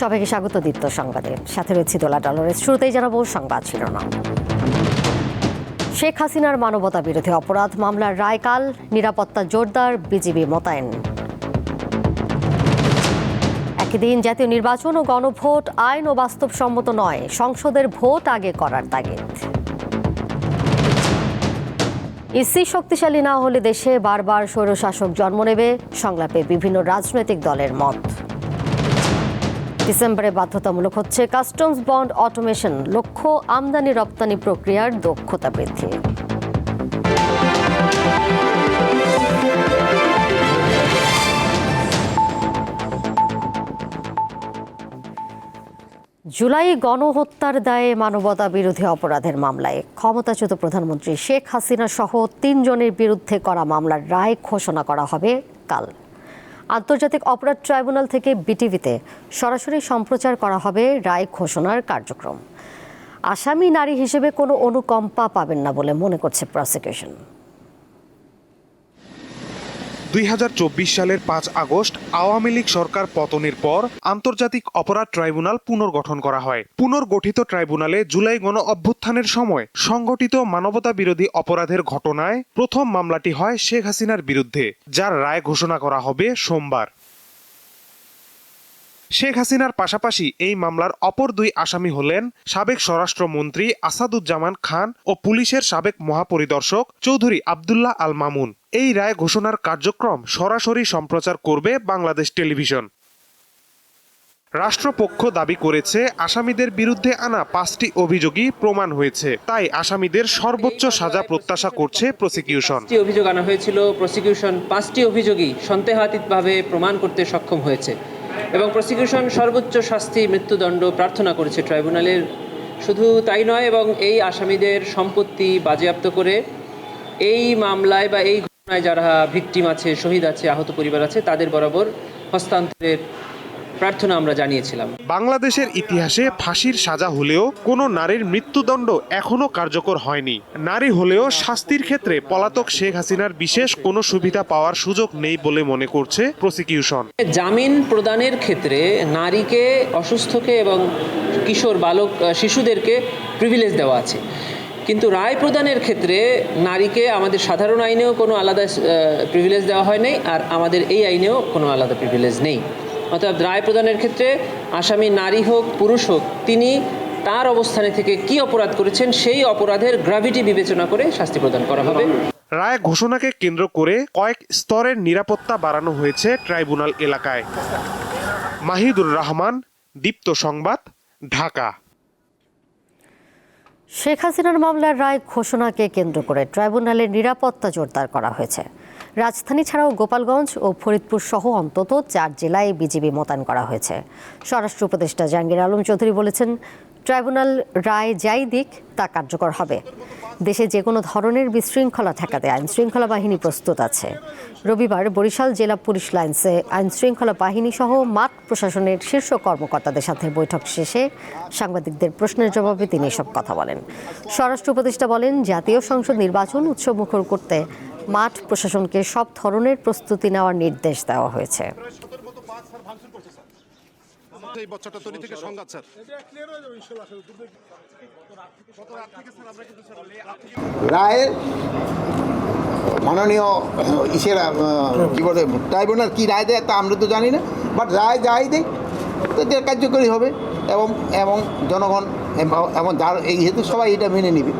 সবাইকে স্বাগত দীপ্ত সংবাদে। সাথে রয়েছে দোলা ডলরের শুরুতেই জানাব সংবাদ শিরোনাম। শেখ হাসিনার মানবতা বিরোধী অপরাধ মামলার রায় কাল নিরাপত্তা জোরদার, বিজিবি মোতায়েন। একই দিন জাতীয় নির্বাচন ও গণভোট আইন ও বাস্তবসম্মত নয়, সংসদের ভোট আগে করার তাগিদ। ইসি শক্তিশালী না হলে দেশে বারবার স্বৈরশাসক জন্ম নেবে, সংলাপে বিভিন্ন রাজনৈতিক দলের মত। ডিসেম্বরে বাধ্যতামূলক হচ্ছে কাস্টমস বন্ড অটোমেশন, লক্ষ্য আমদানি রপ্তানি প্রক্রিয়ার দক্ষতা বৃদ্ধি। জুলাই গণহত্যার দায়ে মানবতা বিরোধী অপরাধের মামলায় ক্ষমতাচ্যুত প্রধানমন্ত্রী শেখ হাসিনা সহ তিনজনের বিরুদ্ধে করা মামলার রায় ঘোষণা করা হবে কাল। আন্তর্জাতিক অপরাধ ট্রাইব্যুনাল থেকে বিটিভিতে সরাসরি সম্প্রচার করা হবে রায় ঘোষণার কার্যক্রম। আসামি নারী হিসেবে কোনো অনুকম্পা পাবেন না বলে মনে করছে প্রসিকিউশন দুই হাজার চব্বিশ সালের পাঁচ আগস্ট আওয়ামী লীগ সরকার পতনের পর আন্তর্জাতিক অপরাধ ট্রাইব্যুনাল পুনর্গঠন করা হয়। পুনর্গঠিত ট্রাইব্যুনালে জুলাই গণ অভ্যুত্থানের সময় সংগঠিত মানবতা বিরোধী অপরাধের ঘটনায় প্রথম মামলাটি হয় শেখ হাসিনার বিরুদ্ধে, যার রায় ঘোষণা করা হবে সোমবার। শেখ হাসিনার পাশাপাশি এই মামলার অপর দুই আসামি হলেন সাবেক স্বরাষ্ট্রমন্ত্রী আসাদুজ্জামান খান ও পুলিশের সাবেক মহাপরিদর্শক চৌধুরী আবদুল্লাহ আল মামুন এই রায় ঘোষণার কার্যক্রম সরাসরি সম্প্রচার করবে বাংলাদেশ টেলিভিশন। রাষ্ট্রপক্ষ দাবি করেছে, আসামিদের বিরুদ্ধে আনা পাঁচটি অভিযোগই প্রমাণ হয়েছে। তাই আসামিদের সর্বোচ্চ সাজা প্রত্যাশা করছে প্রসিকিউশন অভিযোগ আনা হয়েছিল প্রসিকিউশন পাঁচটি অভিযোগই সন্দেহাতীতভাবে প্রমাণ করতে সক্ষম হয়েছে। এবং প্রসিকিউশন সর্বোচ্চ শাস্তি, মৃত্যুদণ্ড প্রার্থনা করেছে ট্রাইব্যুনালের। শুধু তাই নয়, এবং এই আসামিদের সম্পত্তি বাজেয়াপ্ত করে এই মামলায় বা এই যারা ভিকটিম আছে শহীদ আছে আহত পরিবার আছে তাদের বরাবর হস্তান্তরের প্রার্থনা আমরা জানিয়েছিলাম। বাংলাদেশের ইতিহাসে ফাঁসির সাজা হলেও কোনো নারীর মৃত্যুদণ্ড এখনও কার্যকর হয়নি। নারী হলেও শাস্তির ক্ষেত্রে পলাতক শেখ হাসিনার বিশেষ কোনো সুবিধা পাওয়ার সুযোগ নেই বলে মনে করছে প্রসিকিউশন। জামিন প্রদানের ক্ষেত্রে নারীকে অসুস্থকে এবং কিশোর বালক শিশুদেরকে প্রিভিলেজ দেওয়া আছে। কিন্তু রায় প্রদানের ক্ষেত্রে নারীকে আমাদের সাধারণ আইনেও কোনো আলাদা প্রিভিলেজ দেওয়া হয় নাই, আর আমাদের এই আইনেও কোনো আলাদা প্রিভিলেজ নেই। অর্থাৎ রায় প্রদানের ক্ষেত্রে আসামি নারী হোক, পুরুষ হোক, তিনি তার অবস্থানে থেকে কি অপরাধ করেছেন, সেই অপরাধের গ্র্যাভিটি বিবেচনা করে শাস্তি প্রদান করা হবে। রায় ঘোষণাকে কেন্দ্র করে কয়েক স্তরের নিরাপত্তা বাড়ানো হয়েছে ট্রাইব্যুনাল এলাকায়। মাহিদুর রহমান, দীপ্ত সংবাদ, ঢাকা। শেখ হাসিনার মামলার রায় ঘোষণাকে কেন্দ্র করে ট্রাইব্যুনালের নিরাপত্তা জোরদার করা হয়েছে। রাজধানী ছাড়াও গোপালগঞ্জ ও ফরিদপুর সহ অন্তত চার জেলায় বিজিবি মোতায়েন করা হয়েছে। স্বরাষ্ট্র উপদেষ্টা জাহাঙ্গীর আলম চৌধুরী বলেছেন ট্রাইব্যুনাল রায় যাই দিক, তা কার্যকর হবে। দেশে যে কোনো ধরনের বিশৃঙ্খলা ঠেকাতে আইন শৃঙ্খলা বাহিনী প্রস্তুত আছে। রবিবার বরিশাল জেলা পুলিশ লাইন্সে আইন শৃঙ্খলা বাহিনী সহ মাঠ প্রশাসনের শীর্ষ কর্মকর্তাদের সাথে বৈঠক শেষে সাংবাদিকদের প্রশ্নের জবাবে তিনি এসব কথা বলেন। স্বরাষ্ট্র উপদেষ্টা বলেন, জাতীয় সংসদ নির্বাচন উৎসবমুখর করতে মাঠ প্রশাসনকে সব ধরনের প্রস্তুতি নেওয়ার নির্দেশ দেওয়া হয়েছে। এই বাচ্চাটা তৈরি থেকে সংঘাত স্যার। রায়ের মাননীয় ইসেরা কী বলে ট্রাইব্যুনাল কী রায় দেয় তা আমরা তো জানি না বাট রায় যাই দেয় তো কার্যকরী হবে এবং এবং জনগণ এবং- এবং যার এই হেতু সবাই এটা মেনে নেবে।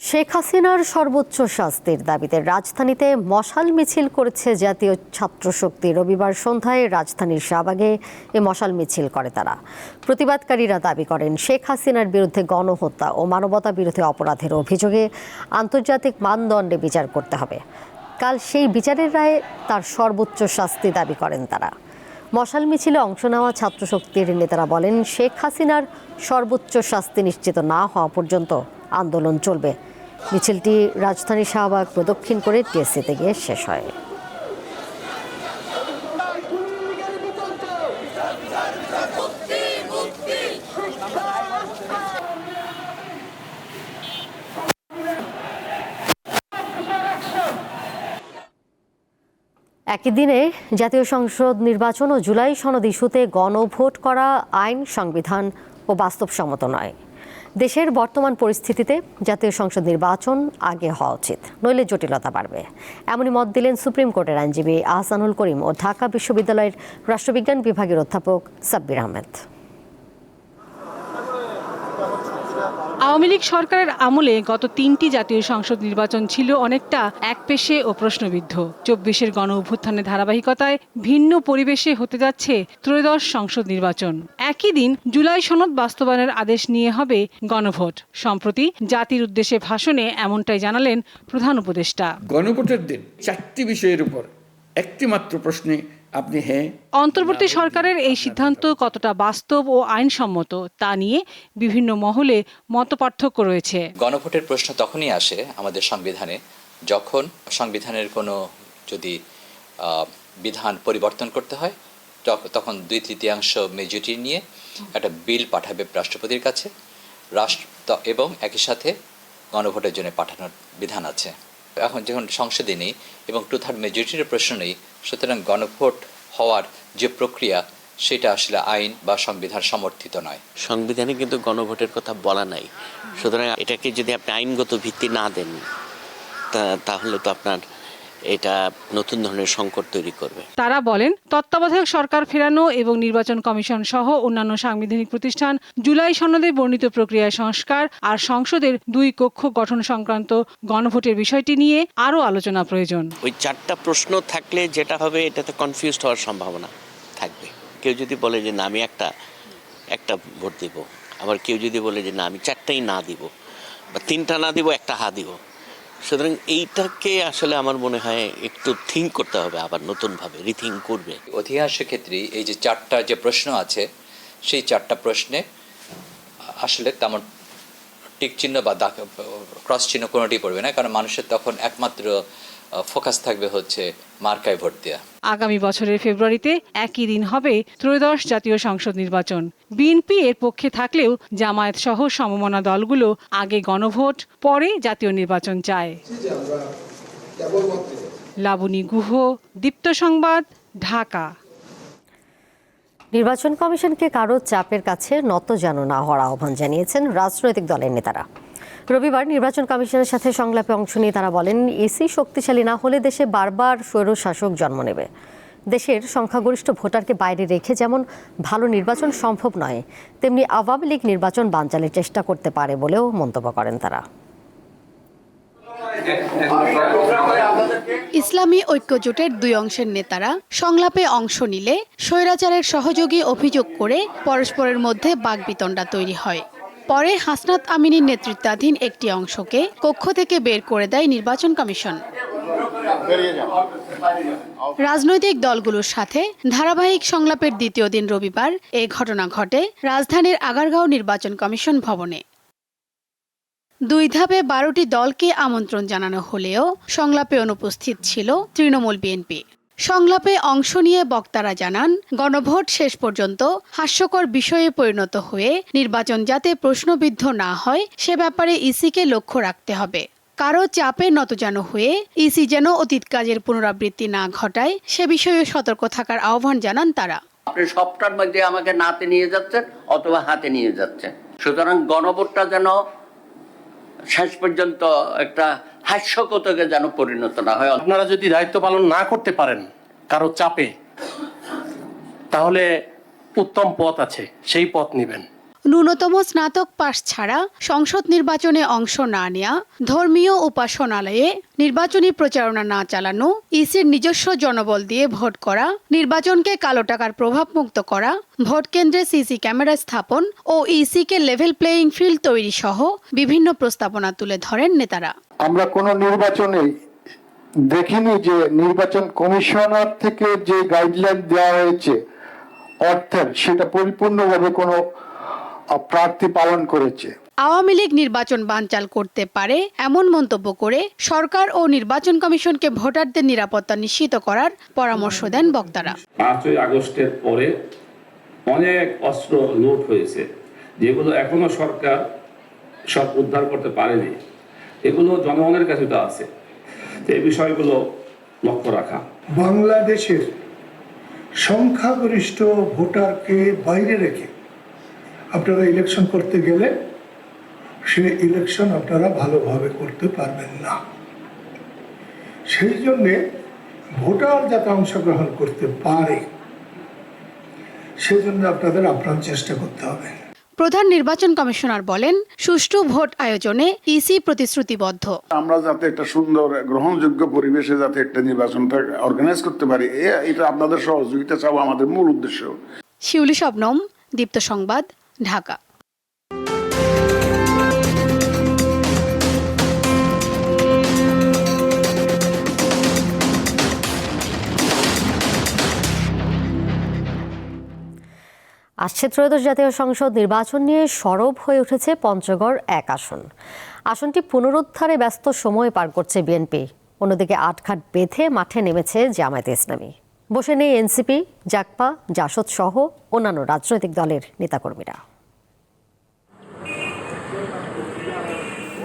শেখ হাসিনার সর্বোচ্চ শাস্তির দাবিতে রাজধানীতে মশাল মিছিল করেছে জাতীয় ছাত্র শক্তি রবিবার সন্ধ্যায় রাজধানীর শাহবাগে এ মশাল মিছিল করে তারা। প্রতিবাদকারীরা দাবি করেন, শেখ হাসিনার বিরুদ্ধে গণহত্যা ও মানবতা বিরোধী অপরাধের অভিযোগে আন্তর্জাতিক মানদণ্ডে বিচার করতে হবে। কাল সেই বিচারের রায়ে তার সর্বোচ্চ শাস্তি দাবি করেন তারা। মশাল মিছিলে অংশ নেওয়া ছাত্র শক্তির নেতারা বলেন, শেখ হাসিনার সর্বোচ্চ শাস্তি নিশ্চিত না হওয়া পর্যন্ত আন্দোলন চলবে। মিছিলটি রাজধানী শাহবাগ প্রদক্ষিণ করে টিএসসিতে গিয়ে শেষ হয়। একই দিনে জাতীয় সংসদ নির্বাচন ও জুলাই সনদ ইস্যুতে গণভোট করা আইন সংবিধান ও বাস্তবসম্মত নয়। দেশের বর্তমান পরিস্থিতিতে জাতীয় সংসদ নির্বাচন আগে হওয়া উচিত। নইলে জটিলতা বাড়বে। এমনই মত দিলেন সুপ্রিম কোর্টের আইনজীবী আহসানুল করিম ও ঢাকা বিশ্ববিদ্যালয়ের রাষ্ট্রবিজ্ঞান বিভাগের অধ্যাপক সাব্বির আহমেদ। আওয়ামী লীগ সরকারের আমলে গত তিনটি জাতীয় সংসদ নির্বাচন ছিল অনেকটা একপেশে ও প্রশ্নবিদ্ধ। চব্বিশের গণ অভ্যুত্থানের ধারাবাহিকতায় ভিন্ন পরিবেশে হতে যাচ্ছে ত্রয়োদশ সংসদ নির্বাচন। একই দিন জুলাই সনদ বাস্তবায়নের আদেশ নিয়ে হবে গণভোট। সম্প্রতি জাতির উদ্দেশ্যে ভাষণে এমনটাই জানালেন প্রধান উপদেষ্টা। গণভোটের দিন চারটি বিষয়ের উপর একটি মাত্র প্রশ্নে আপনি হ্যাঁ। অন্তর্বর্তী সরকারের এই সিদ্ধান্ত কতটা বাস্তব ও আইনসম্মত তা নিয়ে বিভিন্ন মহলে মতপার্থক্য রয়েছে। গণভোটের প্রশ্ন তখনই আসে আমাদের সংবিধানে যখন সংবিধানের কোনো যদি বিধান পরিবর্তন করতে হয় তখ- তখন দুই তৃতীয়াংশ মেজরিটি নিয়ে একটা বিল পাঠাবে রাষ্ট্রপতির কাছে। রাষ্ট্র এবং একই সাথে গণভোটের জন্য পাঠানোর বিধান আছে। এখন যখন সংসদে নেই এবং টু থার্ড মেজরিটির প্রশ্ন নেই সুতরাং গণভোট হওয়ার যে প্রক্রিয়া, সেটা আসলে আইন বা সংবিধান সমর্থিত নয়। সংবিধানে কিন্তু গণভোটের কথা বলা নাই। সুতরাং এটাকে যদি আপনি আইনগত ভিত্তি না দেন তাহলে তো আপনার এটা নতুন ধরনের সংকট তৈরি করবে। তারা বলেন তত্ত্বাবধায়ক সরকার ফেরানো এবং নির্বাচন কমিশন সহ অন্যান্য সাংবিধানিক প্রতিষ্ঠান জুলাই সনদে বর্ণিত প্রক্রিয়ায় সংস্কার আর সংসদের দুই কক্ষ গঠন সংক্রান্ত গণভোটের বিষয়টি নিয়ে আরও আলোচনা প্রয়োজন। ওই চারটা প্রশ্ন থাকলে যেটা হবে এটাতে কনফিউজড হওয়ার সম্ভাবনা থাকবে। কেউ যদি বলে যে না আমি একটা একটা ভোট দিব। আবার কেউ যদি বলে যে না আমি চারটাই না দিব। বা তিনটা না দিব একটা হা দিব। সুতরাং এইটাকে আসলে আমার মনে হয় একটু থিঙ্ক করতে হবে, আবার নতুনভাবে রিথিঙ্ক করবে। অধিকাংশ ক্ষেত্রে এই যে চারটা যে প্রশ্ন আছে, সেই চারটা প্রশ্নে আসলে তেমন টিক চিহ্ন বা ক্রস চিহ্ন কোনোটি পড়বে না, কারণ মানুষের তখন একমাত্র ফোকাস থাকবে হচ্ছে মার্কায় ভোট দেওয়া আগামী বছরের ফেব্রুয়ারিতে একই দিন হবে ত্রয়োদশ জাতীয় সংসদ নির্বাচন। বিএনপি এর পক্ষে থাকলেও জামায়াত সহ সমমনা দলগুলো আগে গণভোট পরে জাতীয় নির্বাচন চায়। লাবণী গুহ দীপ্ত সংবাদ ঢাকা। নির্বাচন কমিশনকে কারও চাপের কাছে নত যেন না হওয়ার আহ্বান জানিয়েছেন রাজনৈতিক দলের নেতারা। রবিবার নির্বাচন কমিশনের সাথে সংলাপে অংশ নিয়ে তারা বলেন, এসি শক্তিশালী না হলে দেশে বারবার স্বৈর শাসক জন্ম নেবে। দেশের সংখ্যাগরিষ্ঠ ভোটারকে বাইরে রেখে যেমন ভালো নির্বাচন সম্ভব নয়, তেমনি আওয়ামী লীগ নির্বাচন বানচালের চেষ্টা করতে পারে বলেও মন্তব্য করেন তারা। ইসলামী ঐক্য জোটের দুই অংশের নেতারা সংলাপে অংশ নিলে স্বৈরাচারের সহযোগী অভিযোগ করে পরস্পরের মধ্যে বাগবিতণ্ডা তৈরি হয়। পরে হাসনাত আমিনীর নেতৃত্বাধীন একটি অংশকে কক্ষ থেকে বের করে দেয় নির্বাচন কমিশন। রাজনৈতিক দলগুলোর সাথে ধারাবাহিক সংলাপের দ্বিতীয় দিন রবিবার এ ঘটনা ঘটে রাজধানীর আগারগাঁও নির্বাচন কমিশন ভবনে। দুই ধাপে বারোটি দলকে আমন্ত্রণ জানানো হলেও সংলাপে অনুপস্থিত ছিল তৃণমূল বিএনপি। সংলাপে অংশ নিয়ে বক্তারা জানান, গণভোট শেষ পর্যন্ত হাস্যকর বিষয়ে পরিণত হয়ে নির্বাচন যাতে প্রশ্নবিদ্ধ না হয়, সে ব্যাপারে ইসিকে লক্ষ্য রাখতে হবে। কারও চাপে নতজান হয়ে ইসি যেন অতীত কাজের পুনরাবৃত্তি না ঘটায়, সে বিষয়ে সতর্ক থাকার আহ্বান জানান তারা। আপনি সবটার মধ্যে আমাকে নাতে নিয়ে যাচ্ছেন অথবা হাতে নিয়ে যাচ্ছেন। সুতরাং গণভোটটা যেন শেষ পর্যন্ত একটা হাস্যকতকে যেন পরিণত না হয়। আপনারা যদি দায়িত্ব পালন না করতে পারেন, কারও চাপে, তাহলে উত্তম পথ আছে, সেই পথ নেবেন। ন্যূনতম স্নাতক পাশ ছাড়া সংসদ নির্বাচনে অংশ না নেওয়া ধর্মীয় উপাসনালয়ে নির্বাচনী প্রচারণা না চালানো, ইসির নিজস্ব জনবল দিয়ে ভোট করা, নির্বাচনকে কালো টাকার প্রভাবমুক্ত করা, ভোট কেন্দ্রে সিসি ক্যামেরা স্থাপন ও ইসিকে লেভেল প্লেয়িং ফিল্ড তৈরি সহ বিভিন্ন প্রস্তাবনা তুলে ধরেন নেতারা। আমরা কোনো নির্বাচনে দেখিনি যে নির্বাচন কমিশনার থেকে যে গাইডলাইন দেওয়া হয়েছে অর্থের সেটা পরিপূর্ণভাবে কোনো প্রার্থী পালন করেছে। আওয়ামী লীগ নির্বাচন বানচাল করতে পারে এমন মন্তব্য করে সরকার ও নির্বাচন কমিশনকে ভোটারদের নিরাপত্তা নিশ্চিত করার পরামর্শ দেন বক্তারা। পাঁচই আগস্টের পরে অনেক অস্ত্র লুট হয়েছে যেগুলো এখনও সরকার সব উদ্ধার করতে পারেনি। এগুলো জনগণের কাছে তো আছে। এই বিষয়গুলো লক্ষ্য রাখা। বাংলাদেশের সংখ্যাগরিষ্ঠ ভোটারকে বাইরে রেখে আপনারা ইলেকশন করতে গেলে সে ইলেকশন আপনারা ভালোভাবে করতে পারবেন না। সেই জন্যে ভোটার যাতে অংশগ্রহণ করতে পারে সেজন্য আপনাদের আপ্রাণ চেষ্টা করতে হবে। প্রধান নির্বাচন কমিশনার বলেন সুষ্ঠু ভোট আয়োজনে ইসি প্রতিশ্রুতিবদ্ধ। আমরা যাতে একটা সুন্দর গ্রহণযোগ্য পরিবেশে যাতে একটা নির্বাচনটা অর্গানাইজ করতে পারি এ- এটা আপনাদের সহযোগিতা চাওয়া আমাদের মূল উদ্দেশ্য। শিউলি শবনম দীপ্ত সংবাদ ঢাকা। আসছে ত্রয়োদশ জাতীয় সংসদ নির্বাচন নিয়ে সরব হয়ে উঠেছে পঞ্চগড় এক আসন। আসনটি পুনরুদ্ধারে ব্যস্ত সময় পার করছে বিএনপি। অন্যদিকে আটঘাট বেঁধে মাঠে নেমেছে জামায়াতে ইসলামী। বসে নেই এনসিপি জাকপা জাসদ সহ অন্যান্য রাজনৈতিক দলের নেতাকর্মীরা।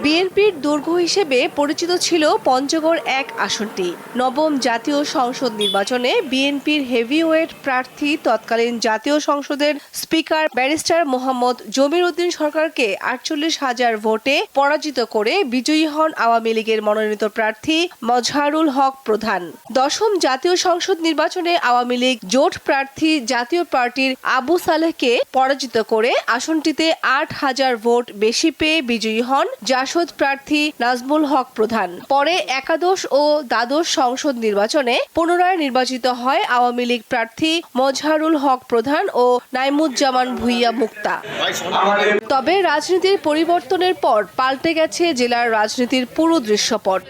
বিএনপির দুর্গ হিসেবে পরিচিত ছিল পঞ্চগড় এক আসনটি। নবম জাতীয় সংসদ নির্বাচনে বিএনপির হেভিওয়েট প্রার্থী তৎকালীন জাতীয় সংসদের স্পিকার ব্যারিস্টার মোহাম্মদ জমির উদ্দিন সরকারকে আটচল্লিশ হাজার ভোটে পরাজিত করে বিজয়ী হন আওয়ামী লীগের মনোনীত প্রার্থী মজহারুল হক প্রধান। দশম জাতীয় সংসদ নির্বাচনে আওয়ামী লীগ জোট প্রার্থী জাতীয় পার্টির আবু সালেহকে পরাজিত করে আসনটিতে আট হাজার ভোট বেশি পেয়ে বিজয়ী হন জাসদ প্রার্থী নাজমুল হক প্রধান। পরে একাদশ ও দ্বাদশ সংসদ নির্বাচনে পুনরায় নির্বাচিত হয় আওয়ামী লীগ প্রার্থী মজহারুল হক প্রধান ও নাইমুজ্জামান ভুইয়া মুক্তা। তবে রাজনীতির পরিবর্তনের পর পাল্টে গেছে জেলার রাজনীতির পুরো দৃশ্যপট।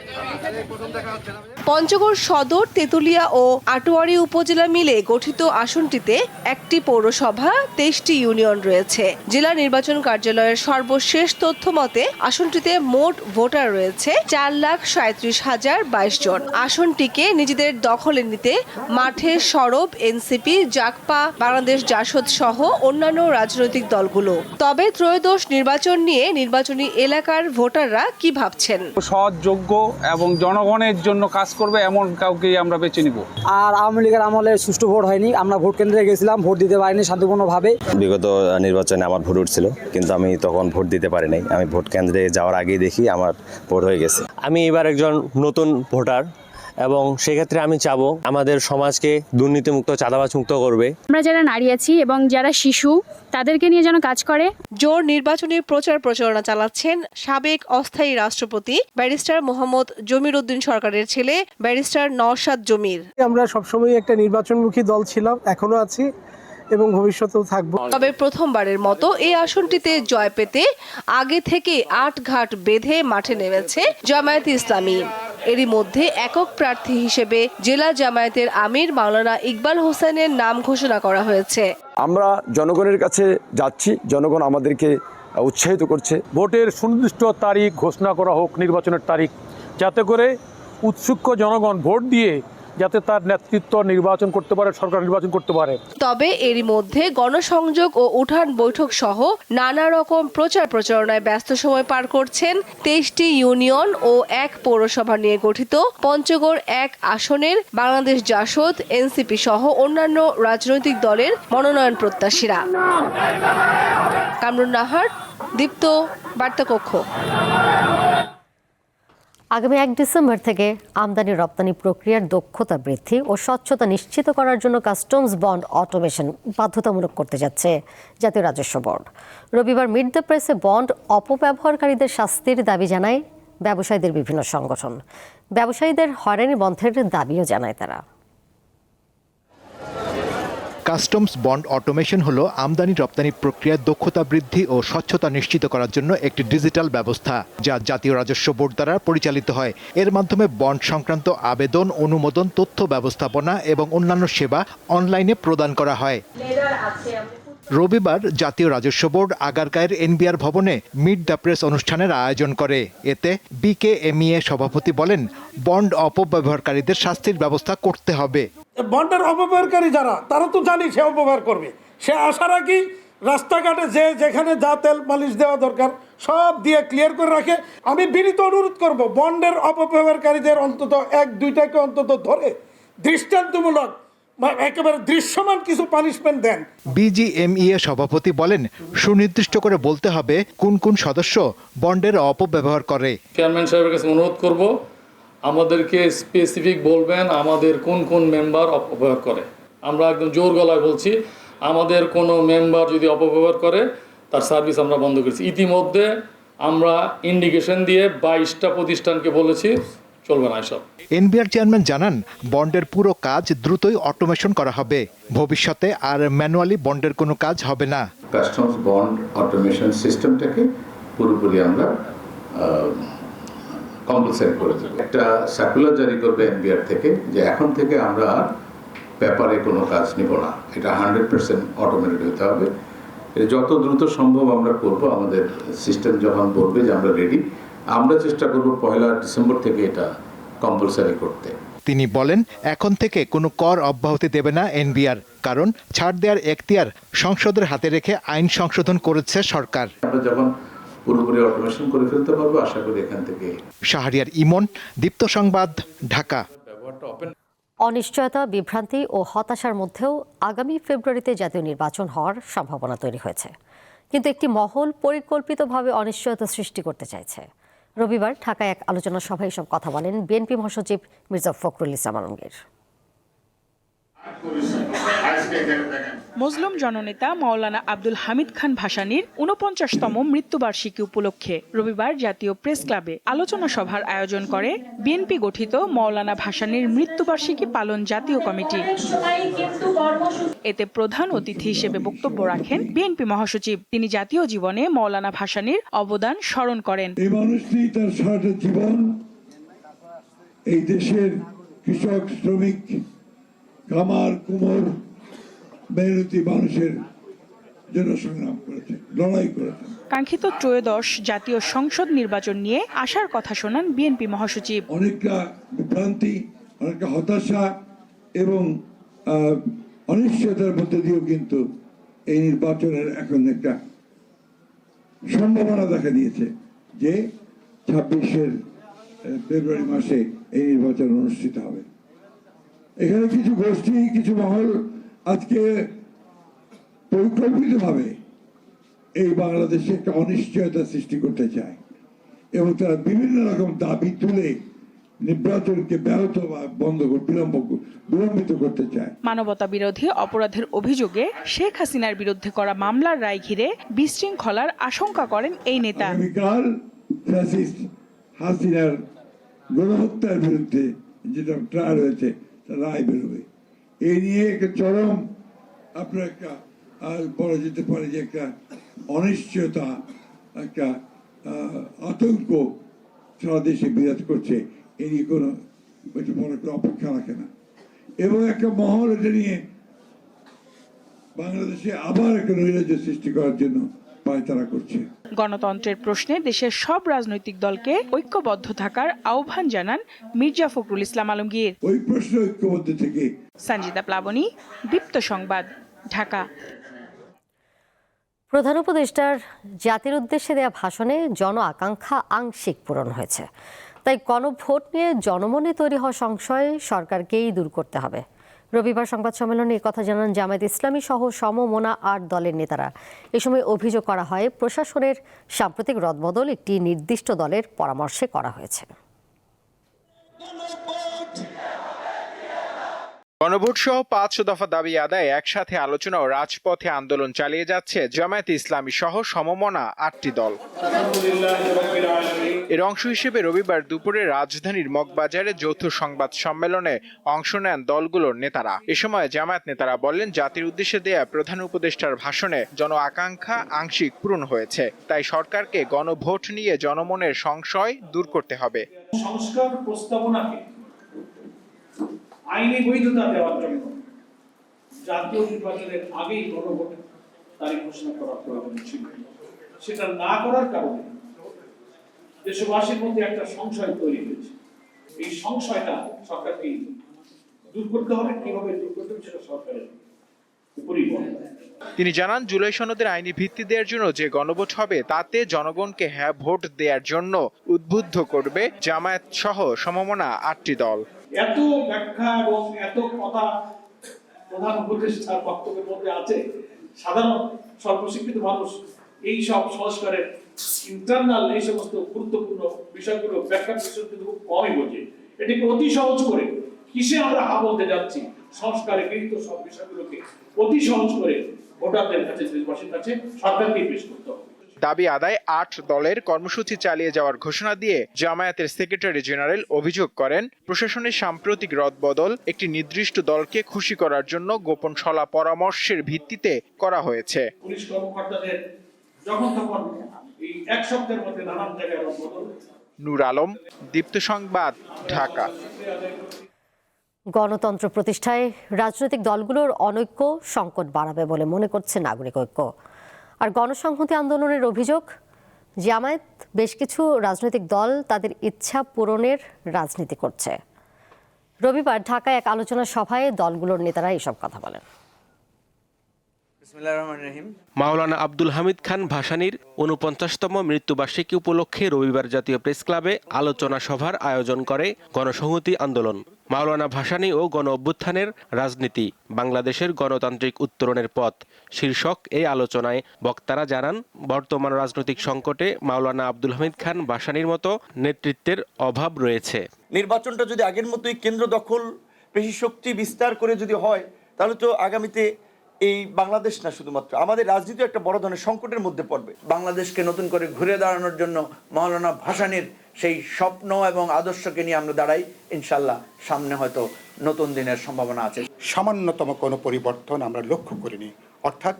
পঞ্চগড় সদর, তেতুলিয়া ও আটোয়ারি উপজেলা মিলে গঠিত আসনটিতে একটি পৌরসভা, তেইশটি ইউনিয়ন রয়েছে। জেলা নির্বাচন কার্যালয়ের সর্বশেষ তথ্য মতে, আসনটিতে মোট ভোটার রয়েছে চার লাখ সাঁত্রিশ হাজার বাইশ জন। আসনটিকে নিজেদের দখলে নিতে মাঠে সরব এনসিপি জাকপা বাংলাদেশ জাসদ সহ অন্যান্য রাজনৈতিক দলগুলো। তবে ত্রয়োদশ নির্বাচন নিয়ে নির্বাচনী এলাকার ভোটাররা কি ভাবছেন? সৎ যোগ্য এবং জনগণের জন্য কাজ করবে এমন কাউকেই আমরা বেছে নিব। আর আওয়ামী লীগের আমলে সুষ্ঠু ভোট হয়নি। আমরা ভোট কেন্দ্রে গেছিলাম ভোট দিতে পারিনি শান্তিপূর্ণভাবে। বিগত নির্বাচনে আমার ভোট উঠছিল কিন্তু আমি তখন ভোট দিতে পারি নাই। আমি ভোট কেন্দ্রে যাওয়ার আগেই দেখি আমার ভোট হয়ে গেছে। আমি এবার একজন নতুন ভোটার এবং সেক্ষেত্রে আমি চাব আমাদের সমাজকে দুর্নীতিমুক্ত চাঁদাবাজ মুক্ত করবে। আমরা যারা নারী আছি এবং যারা শিশু তাদেরকে নিয়ে যেন কাজ করে। জোর নির্বাচনী প্রচার প্রচারণা চালাচ্ছেন সাবেক অস্থায়ী রাষ্ট্রপতি ব্যারিস্টার মোহাম্মদ জমির উদ্দিন সরকারের ছেলে ব্যারিস্টার নওশাদ জমির। আমরা সবসময় একটা নির্বাচনমুখী দল ছিলাম এখনও আছি। এবং ভবিষ্যতেও থাকব। তবে প্রথমবারের মতো এই আসনটিতে জয় পেতে আগে থেকে আট ঘাট বেঁধে মাঠে নেমেছে জামায়াতে ইসলামী। এরই মধ্যে একক প্রার্থী হিসেবে জেলা জামায়াতের আমির মাওলানা ইকবাল হোসেনের নাম ঘোষণা করা হয়েছে। আমরা জনগণের কাছে যাচ্ছি জনগণ আমাদেরকে উৎসাহিত করছে। ভোটের সুনির্দিষ্ট তারিখ ঘোষণা করা হোক নির্বাচনের তারিখ যাতে করে উৎসুক জনগণ ভোট দিয়ে যাতে তার নেতৃত্ব নির্বাচন করতে পারে, সরকার নির্বাচন করতে পারে। তবে এরই মধ্যে গণসংযোগ ও উঠান বৈঠক সহ নানা রকম প্রচার প্রচারণায় ব্যস্ত সময় পার করছেন তেইশটি ইউনিয়ন ও এক পৌরসভা নিয়ে গঠিত পঞ্চগড় এক আসনের বাংলাদেশ জাসদ, এনসিপি সহ অন্যান্য রাজনৈতিক দলের মনোনয়ন প্রত্যাশীরা। কামরুন নাহার, দীপ্ত বার্তাকক্ষ। আগামী এক ডিসেম্বর থেকে আমদানি রপ্তানি প্রক্রিয়ার দক্ষতা বৃদ্ধি ও স্বচ্ছতা নিশ্চিত করার জন্য কাস্টমস বন্ড অটোমেশন বাধ্যতামূলক করতে যাচ্ছে জাতীয় রাজস্ব বোর্ড। রবিবার মিড দ্য প্রেসে বন্ড অপব্যবহারকারীদের শাস্তির দাবি জানায় ব্যবসায়ীদের বিভিন্ন সংগঠন। ব্যবসায়ীদের হয়রানি বন্ধের দাবিও জানায় তারা। কাস্টমস বন্ড অটোমেশন হল আমদানি রপ্তানি প্রক্রিয়ার দক্ষতা বৃদ্ধি ও স্বচ্ছতা নিশ্চিত করার জন্য একটি ডিজিটাল ব্যবস্থা, যা জাতীয় রাজস্ব বোর্ড দ্বারা পরিচালিত হয়। এর মাধ্যমে বন্ড সংক্রান্ত আবেদন, অনুমোদন, তথ্য ব্যবস্থাপনা এবং অন্যান্য সেবা অনলাইনে প্রদান করা হয়। রবিবার জাতীয় রাজস্ব বোর্ড আগারগাঁয়ের এনবিআর ভবনে মিড দ্য প্রেস অনুষ্ঠানের আয়োজন করে। এতে বিকেএমইএ সভাপতি বলেন, বন্ড অপব্যবহারকারীদের শাস্তির ব্যবস্থা করতে হবে। বন্ডের অপব্যবহারকারী যারা, তারা তো জানি সে অপব্যবহার করবে। সে আশা রাখি রাস্তাঘাটে যে যেখানে যা তেল মালিশ দেওয়া দরকার, সব দিয়ে ক্লিয়ার করে রাখে। আমি বিনীত অনুরোধ করব, বন্ডের অপব্যবহারকারীদের অন্তত এক দুইটাকে অন্তত ধরে দৃষ্টান্তমূলক একেবারে দৃশ্যমান কিছু পানিশমেন্ট দেন। বিজিএমইএ সভাপতি বলেন সুনির্দিষ্ট করে বলতে হবে কোন কোন সদস্য বন্ডের অপব্যবহার করে। চেয়ারম্যান সাহেবের কাছে অনুরোধ করব আমাদেরকে স্পেসিফিক বলবেন আমাদের কোন কোন মেম্বার অপব্যবহার করে। আমরা একদম জোর গলায় বলছি আমাদের কোনো মেম্বার যদি অপব্যবহার করে তার সার্ভিস আমরা বন্ধ করেছি। ইতিমধ্যে আমরা ইন্ডিকেশন দিয়ে বাইশটা প্রতিষ্ঠানকে বলেছি চলবে না এসব। এনবিআর চেয়ারম্যান জানান বন্ডের পুরো কাজ দ্রুতই অটোমেশন করা হবে। ভবিষ্যতে আর ম্যানুয়ালি বন্ডের কোনো কাজ হবে না। কাস্টমস বন্ড অটোমেশন সিস্টেমটাকে পুরোপুরি আমরা কম্পালসারি করে দেবো। একটা সার্কুলার জারি করবে এনবিআর থেকে যে এখন থেকে আমরা আর পেপারে কোনো কাজ নিব না। এটা হান্ড্রেড পার্সেন্ট অটোমেটেড হতে হবে। যত দ্রুত সম্ভব আমরা করব। আমাদের সিস্টেম যখন বলবে যে আমরা রেডি আমরা চেষ্টা করব পয়লা ডিসেম্বর থেকে এটা কম্পালসারি করতে। তিনি বলেন এখন থেকে কোনো কর অব্যাহতি দেবে না এনবিআর কারণ ছাড় দেওয়ার এখতিয়ার সংসদের হাতে রেখে আইন সংশোধন করেছে সরকার। আমরা যখন পুরোপুরি অটোমেশন করে ফেলতে পারব আশা করি এখান থেকে শাহরিয়ার ইমন দীপ্ত সংবাদ ঢাকা। অনিশ্চয়তা বিভ্রান্তি ও হতাশার মধ্যেও আগামী ফেব্রুয়ারিতে জাতীয় নির্বাচন হওয়ার সম্ভাবনা তৈরি হয়েছে। কিন্তু একটি মহল পরিকল্পিতভাবে অনিশ্চয়তা সৃষ্টি করতে চাইছে। রবিবার ঢাকায় এক আলোচনা সভায় সব কথা বলেন বিএনপি মহাসচিব মির্জা ফখরুল ইসলাম আলমগীর। মজলুম জননেতা মাওলানা আব্দুল হামিদ খান ভাসানীর উনপঞ্চাশতম মৃত্যুবার্ষিকী উপলক্ষে রবিবার জাতীয় প্রেস ক্লাবে আলোচনা সভার আয়োজন করে বিএনপি গঠিত মাওলানা ভাসানীর মৃত্যুবার্ষিকী পালন জাতীয় কমিটি। এতে প্রধান অতিথি হিসেবে বক্তব্য রাখেন বিএনপি মহাসচিব। তিনি জাতীয় জীবনে মাওলানা ভাসানীর অবদান স্মরণ করেন। এই দেশের কৃষক, শ্রমিক কামার কুমোর মেহনতি মানুষের জন্য সংগ্রাম করেছে লড়াই করেছে কাঙ্ক্ষিত ত্রয়োদশ জাতীয় সংসদ নির্বাচন নিয়ে আসার কথা শোনান বিএনপি মহাসচিব। অনেকটা বিভ্রান্তি অনেকটা হতাশা এবং অনিশ্চয়তার মধ্যে দিয়েও কিন্তু এই নির্বাচনের এখন একটা সম্ভাবনা দেখা দিয়েছে যে ছাব্বিশের ফেব্রুয়ারি মাসে এই নির্বাচন অনুষ্ঠিত হবে। এখানে কিছু গোষ্ঠী কিছু মহল আজকে পরিকল্পিতভাবে এই বাংলাদেশে একটা অনিশ্চয়তা সৃষ্টি করতে চায় এবং তারা বিভিন্ন রকম দাবি তুলে নির্বাচনকে ব্যাহত বা বন্ধ বিলম্ব বিলম্বিত করতে চায়। মানবতা বিরোধী অপরাধের অভিযোগে শেখ হাসিনার বিরুদ্ধে করা মামলার রায় ঘিরে বিশৃঙ্খলার আশঙ্কা করেন এই নেতা। আগামীকাল ফ্যাসিস্ট হাসিনার গণহত্যার বিরুদ্ধে যেটা ট্রায়াল হয়েছে রায় বেরোবে। এই নিয়ে একটা চরম আপনার একটা বলা যেতে পারে যে একটা অনিশ্চয়তা, একটা আতঙ্ক সারা দেশে বিরাজ করছে। এই নিয়ে কোনো করে অপেক্ষা রাখে না। এবং একটা মহল এটা নিয়ে বাংলাদেশে আবার একটা নৈরাজ্য সৃষ্টি করার জন্য পায়তারা করছে। গণতন্ত্রের প্রশ্নে দেশের সব রাজনৈতিক দলকে ঐক্যবদ্ধ থাকার আহ্বান জানান মির্জা ফখরুল ইসলাম আলমগীর। ওই প্রশ্ন ঐক্যবদ্ধ থেকে। সঞ্জিতা প্লাবনী দীপ্ত সংবাদ ঢাকা। প্রধান উপদেষ্টার জাতির উদ্দেশ্যে দেয়া ভাষণে জন আকাঙ্ক্ষা আংশিক পূরণ হয়েছে। তাই গণভোট নিয়ে জনমনে তৈরি হওয়া সংশয় সরকারকেই দূর করতে হবে। রবিবার সংবাদ সম্মেলনে কথা জানান জামায়াত ইসলামী সহ সমমনা আট দলের নেতারা। এ সময় অভিযোগ করা হয়, প্রশাসনের সাম্প্রতিক রদবদল একটি নির্দিষ্ট দলের পরামর্শে করা হয়েছে। গণভোট সহ পাঁচ দফা দাবি আদায়ে একসাথে আলোচনা ও রাজপথে আন্দোলন চালিয়ে যাচ্ছে জামায়াত ইসলামী সহ সমমনা আটটি দল। এর অংশ হিসেবে রবিবার দুপুরে রাজধানীর মগবাজারে যৌথ সংবাদ সম্মেলনে অংশ নেন দলগুলোর নেতারা। এ সময় জামায়াত নেতারা বলেন জাতির উদ্দেশ্যে দেয়া প্রধান উপদেষ্টার ভাষণে জন আকাঙ্ক্ষা আংশিক পূরণ হয়েছে। তাই সরকারকে গণভোট নিয়ে জনমনের সংশয় দূর করতে হবে। সংস্কার প্রস্তাবনাকে আইনি বৈধতা দেওয়ার জন্য জাতীয় নির্বাচনের আগেই গণভোটের তারিখ ঘোষণা করা প্রয়োজন ছিল। সেটা না করার কারণে দেশবাসীর মধ্যে একটা সংশয় তৈরি হয়েছে। এই সংশয়টা সরকারকে দূর করতে হবে। কীভাবে দূর করতে হবে সেটা সরকারের তিনি জানান, জুলাই সনদের আইনি ভিত্তি দেওয়ার জন্য যে গণভোট হবে, তাতে জনগণকে হ্যাঁ ভোট দেওয়ার জন্য উদ্বুদ্ধ করবে জামায়াত সহ সমমনা আটটি দল। এত ব্যাখ্যা এবং এত কথা প্রধান উপদেষ্টার বক্তব্যের মধ্যে আছে। সাধারণ সর্বশিক্ষিত মানুষ এই সব সংস্কারের ইন্টারনাল এই সমস্ত গুরুত্বপূর্ণ বিষয়গুলো ব্যাখ্যা বিষয় কিন্তু খুব কমই বোঝে। এটিকে অতি সহজ করে কিসে আমরা হা বলতে যাচ্ছি? সংস্কারে গৃহীত সব বিষয়গুলোকে অতি সহজ করে ভোটারদের কাছে দেশবাসীর কাছে সরকারকে পেশ করতে হবে। দাবি আদায় আট দলের কর্মসূচি চালিয়ে যাওয়ার ঘোষণা দিয়ে জামায়াতের সেক্রেটারি জেনারেল অভিযোগ করেন প্রশাসনের সাম্প্রতিক রদবদল একটি নির্দিষ্ট দলকে খুশি করার জন্য গোপন সলা পরামর্শের ভিত্তিতে করা হয়েছে। পুলিশ কর্মকর্তাদের যখন তখন এই এক সপ্তাহের মধ্যে নানান জায়গায় নূর আলম দীপ্ত সংবাদ ঢাকা। গণতন্ত্র প্রতিষ্ঠায় রাজনৈতিক দলগুলোর অনৈক্য সংকট বাড়াবে বলে মনে করছে নাগরিক ঐক্য। আর গণসংহতি আন্দোলনের অভিযোগ, জামায়াত বেশ কিছু রাজনৈতিক দল তাদের ইচ্ছা পূরণের রাজনীতি করছে। রবিবার ঢাকায় এক আলোচনা সভায় দলগুলোর নেতারা এসব কথা বলেন। মাওলানা আব্দুল হামিদ খান ভাসানীর উনপঞ্চাশতম মৃত্যুবার্ষিকী উপলক্ষে রবিবার জাতীয় প্রেস ক্লাবে আলোচনা সভার আয়োজন করে গণসংহতি আন্দোলন। মাওলানা ভাসানী ও গণ অভ্যুত্থানের রাজনীতি বাংলাদেশের গণতান্ত্রিক উত্তরণের পথ শীর্ষক এই আলোচনায় বক্তারা জানান বর্তমান রাজনৈতিক সংকটে মাওলানা আব্দুল হামিদ খান ভাসানীর মতো নেতৃত্বের অভাব রয়েছে। নির্বাচনটা যদি আগের মতোই কেন্দ্র দখল পেশি শক্তি বিস্তার করে যদি হয় তাহলে তো আগামীতে এই বাংলাদেশ না শুধুমাত্র, আমাদের রাজনীতি একটা বড় ধরনের সংকটের মধ্যে পড়বে। বাংলাদেশকে নতুন করে ঘুরে দাঁড়ানোর জন্য মাওলানা ভাসানের সেই স্বপ্ন এবং আদর্শকে নিয়ে আমরা দাঁড়াই। ইনশাল্লাহ সামনে হয়তো নতুন দিনের সম্ভাবনা আছে। সামান্যতম কোনো পরিবর্তন আমরা লক্ষ্য করিনি। অর্থাৎ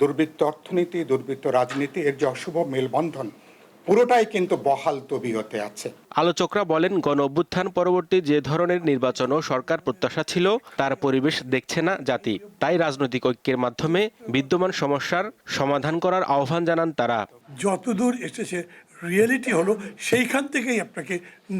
দুর্বৃত্ত অর্থনীতি, দুর্বৃত্ত রাজনীতি, এর যে অশুভ মেলবন্ধন পুরোটাই কিন্তু বহাল তবিয়তে আছে। আলোচকরা বলেন গণ অভ্যুত্থান পরবর্তী যে ধরনের নির্বাচন ও সরকার প্রত্যাশা ছিল তার পরিবেশ দেখছে না জাতি। তাই রাজনৈতিক ঐক্যের মাধ্যমে বিদ্যমান সমস্যার সমাধান করার আহ্বান জানান তারা। যতদূর এসেছে রিয়েলিটি হলো সেইখান থেকেই আপনাকে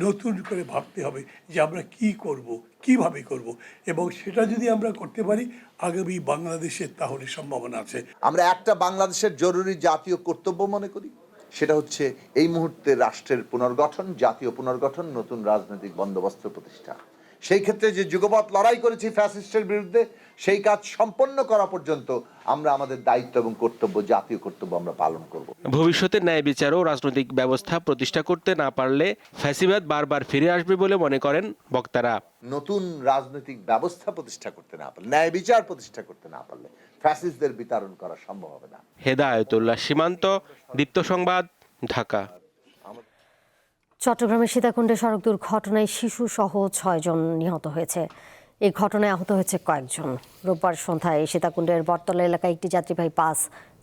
নতুন করে ভাবতে হবে যে আমরা কি করব কীভাবে করব। এবং সেটা যদি আমরা করতে পারি আগামী বাংলাদেশের তাহলে সম্ভাবনা আছে। আমরা একটা বাংলাদেশের জরুরি জাতীয় কর্তব্য মনে করি। সেটা হচ্ছে এই মুহূর্তে রাষ্ট্রের পুনর্গঠন জাতীয় পুনর্গঠন নতুন রাজনৈতিক বন্দোবস্ত প্রতিষ্ঠা। সেই ক্ষেত্রে যে যুগপৎ লড়াই করেছি ফ্যাসিস্টের বিরুদ্ধে সেই কাজ সম্পন্ন করা পর্যন্ত আমরা আমাদের দায়িত্ব এবং কর্তব্য জাতীয় কর্তব্য আমরা পালন করব। ভবিষ্যতে ন্যায় বিচার ও রাজনৈতিক ব্যবস্থা প্রতিষ্ঠা করতে না পারলে ফ্যাসিবাদ বারবার ফিরে আসবে বলে মনে করেন বক্তারা। নতুন রাজনৈতিক ব্যবস্থা প্রতিষ্ঠা করতে না পারলে ন্যায় বিচার প্রতিষ্ঠা করতে না পারলে ফ্যাসিস্টদের বিতাড়ন করা সম্ভব হবে না। হেদায়তুল্লাহ সীমান্ত দীপ্ত সংবাদ ঢাকা। চট্টগ্রামের সীতাকুণ্ডে সড়ক দুর্ঘটনায় শিশু সহ ছয়জন নিহত হয়েছে। এই ঘটনায় আহত হয়েছে কয়েকজন। রোববার সন্ধ্যায় সীতাকুণ্ডের বটতলা এলাকায় একটি যাত্রীবাহী বাস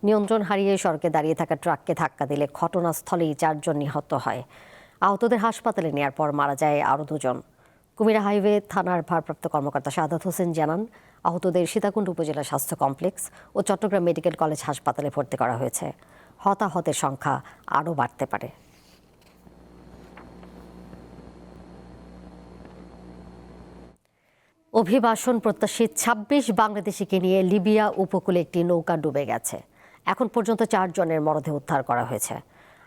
নিয়ন্ত্রণ হারিয়ে সড়কে দাঁড়িয়ে থাকা ট্রাককে ধাক্কা দিলে ঘটনাস্থলেই চারজন নিহত হয়। আহতদের হাসপাতালে নেওয়ার পর মারা যায় আরও দুজন। কুমিরা হাইওয়ে থানার ভারপ্রাপ্ত কর্মকর্তা সাদাত হোসেন জানান আহতদের সীতাকুণ্ড উপজেলা স্বাস্থ্য কমপ্লেক্স ও চট্টগ্রাম মেডিকেল কলেজ হাসপাতালে ভর্তি করা হয়েছে। হতাহতের সংখ্যা আরও বাড়তে পারে। অভিবাসন প্রত্যাশী ছাব্বিশ বাংলাদেশিকে নিয়ে লিবিয়া উপকূলে একটি নৌকা ডুবে গেছে। এখন পর্যন্ত চারজনের মরদেহ উদ্ধার করা হয়েছে।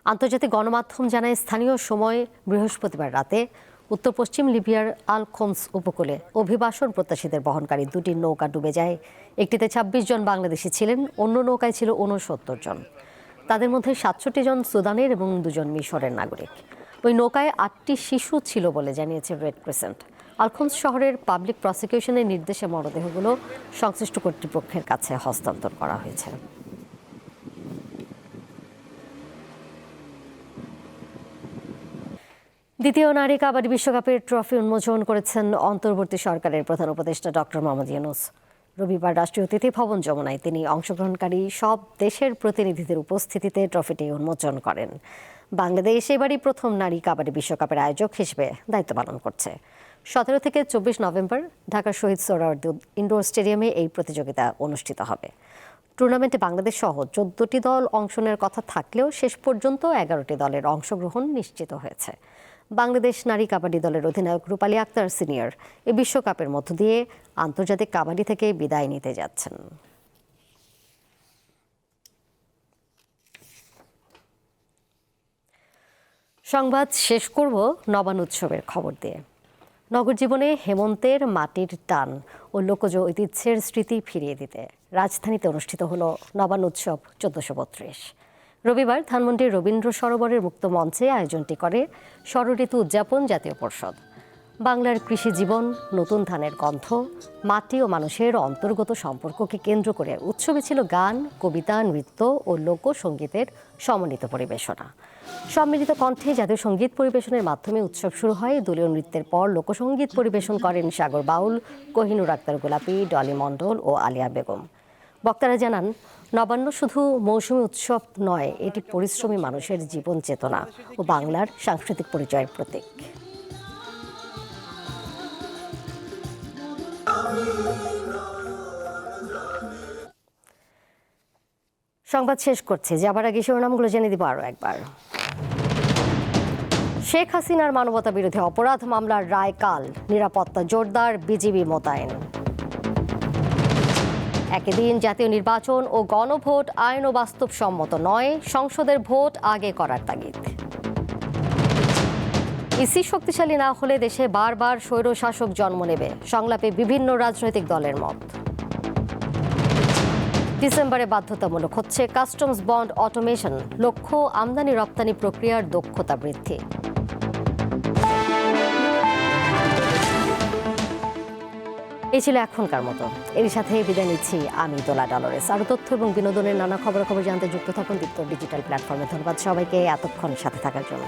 আন্তর্জাতিক গণমাধ্যম জানায়, স্থানীয় সময় বৃহস্পতিবার রাতে উত্তর পশ্চিম লিবিয়ার আল খোমস উপকূলে অভিবাসন প্রত্যাশীদের বহনকারী দুটি নৌকা ডুবে যায়। একটিতে ২৬ জন বাংলাদেশি ছিলেন, অন্য নৌকায় ছিল উনসত্তর জন। তাদের মধ্যে সাতষট্টি জন সুদানের এবং দুজন মিশরের নাগরিক। ওই নৌকায় আটটি শিশু ছিল বলে জানিয়েছে রেড ক্রিসেন্ট। আলখোমস শহরের পাবলিক প্রসিকিউশনের নির্দেশে মরদেহগুলো সংশ্লিষ্ট কর্তৃপক্ষের কাছে হস্তান্তর করা হয়েছে। দ্বিতীয় নারী কাবাডি বিশ্বকাপের ট্রফি উন্মোচন করেছেন অন্তর্বর্তী সরকারের প্রধান উপদেষ্টা ডক্টর মোহাম্মদ ইউনুস। রবিবার রাষ্ট্রীয় অতিথি ভবন যমুনায় তিনি অংশগ্রহণকারী সব দেশের প্রতিনিধিদের উপস্থিতিতে ট্রফিটি উন্মোচন করেন। বাংলাদেশ এবারই প্রথম নারী কাবাডি বিশ্বকাপের আয়োজক হিসেবে দায়িত্ব পালন করছে। সতেরো থেকে চব্বিশ নভেম্বর ঢাকার শহীদ সোহরাওয়ার্দী ইনডোর স্টেডিয়ামে এই প্রতিযোগিতা অনুষ্ঠিত হবে। টুর্নামেন্টে বাংলাদেশ সহ চোদ্দটি দল অংশ নেওয়ার কথা থাকলেও শেষ পর্যন্ত এগারোটি দলের অংশগ্রহণ নিশ্চিত হয়েছে। বাংলাদেশ নারী কাবাডি দলের অধিনায়ক রূপালী আক্তার সিনিয়র। এ বিশ্বকাপের মধ্য দিয়ে আন্তর্জাতিক কাবাডি থেকে বিদায় নিতে যাচ্ছেন। সংবাদ শেষ করব নবান উৎসবের খবর দিয়ে। নগর জীবনে হেমন্তের মাটির টান ও লোকজ ঐতিহ্যের স্মৃতি ফিরিয়ে দিতে। রাজধানীতে অনুষ্ঠিত হল নবান উৎসব চোদ্দশো বত্রিশ। রবিবার ধানমন্ডির রবীন্দ্র সরোবরের মুক্ত মঞ্চে আয়োজনটি করে ষড়ঋতু উদযাপন জাতীয় পরিষদ। বাংলার কৃষি জীবন, নতুন ধানের গন্ধ, মাটি ও মানুষের অন্তর্গত সম্পর্ককে কেন্দ্র করে উৎসবে ছিল গান, কবিতা, নৃত্য ও লোকসঙ্গীতের সমন্বিত পরিবেশনা। সম্মিলিত কণ্ঠে জাতীয় সংগীত পরিবেশনের মাধ্যমে উৎসব শুরু হয়। দলীয় নৃত্যের পর লোকসঙ্গীত পরিবেশন করেন সাগর বাউল, কোহিনুর আক্তার গোলাপি, ডলি মণ্ডল ও আলিয়া বেগম। বক্তারা জানান নবান্ন শুধু মৌসুমী উৎসব নয়, এটি পরিশ্রমী মানুষের জীবন চেতনা ও বাংলার সাংস্কৃতিক পরিচয়ের প্রতীক। সংবাদ শেষ করছে, যাবার আগে শিরোনামগুলো জেনে দিব আরও একবার। শেখ হাসিনার মানবতা বিরোধী অপরাধ মামলার রায় কাল নিরাপত্তা জোরদার, বিজিবি মোতায়েন। একই দিন জাতীয় নির্বাচন ও গণভোট আইন ও বাস্তবসম্মত নয়, সংসদের ভোট আগে করার তাগিদ। ইসি শক্তিশালী না হলে দেশে বারবার স্বৈর শাসক জন্ম নেবে, সংলাপে বিভিন্ন রাজনৈতিক দলের মত। ডিসেম্বরে বাধ্যতামূলক হচ্ছে কাস্টমস বন্ড অটোমেশন, লক্ষ্য আমদানি রপ্তানি প্রক্রিয়ার দক্ষতা বৃদ্ধি। এই ছিল এখনকার মতো। এর সাথে বিদায় নিচ্ছি আমি দোলা ডলরেস। আরও তথ্য এবং বিনোদনের নানা খবরাখবর জানতে যুক্ত থাকুন দীপ্ত ডিজিটাল প্ল্যাটফর্মে। ধন্যবাদ সবাইকে, এতক্ষণ সাথে থাকার জন্য।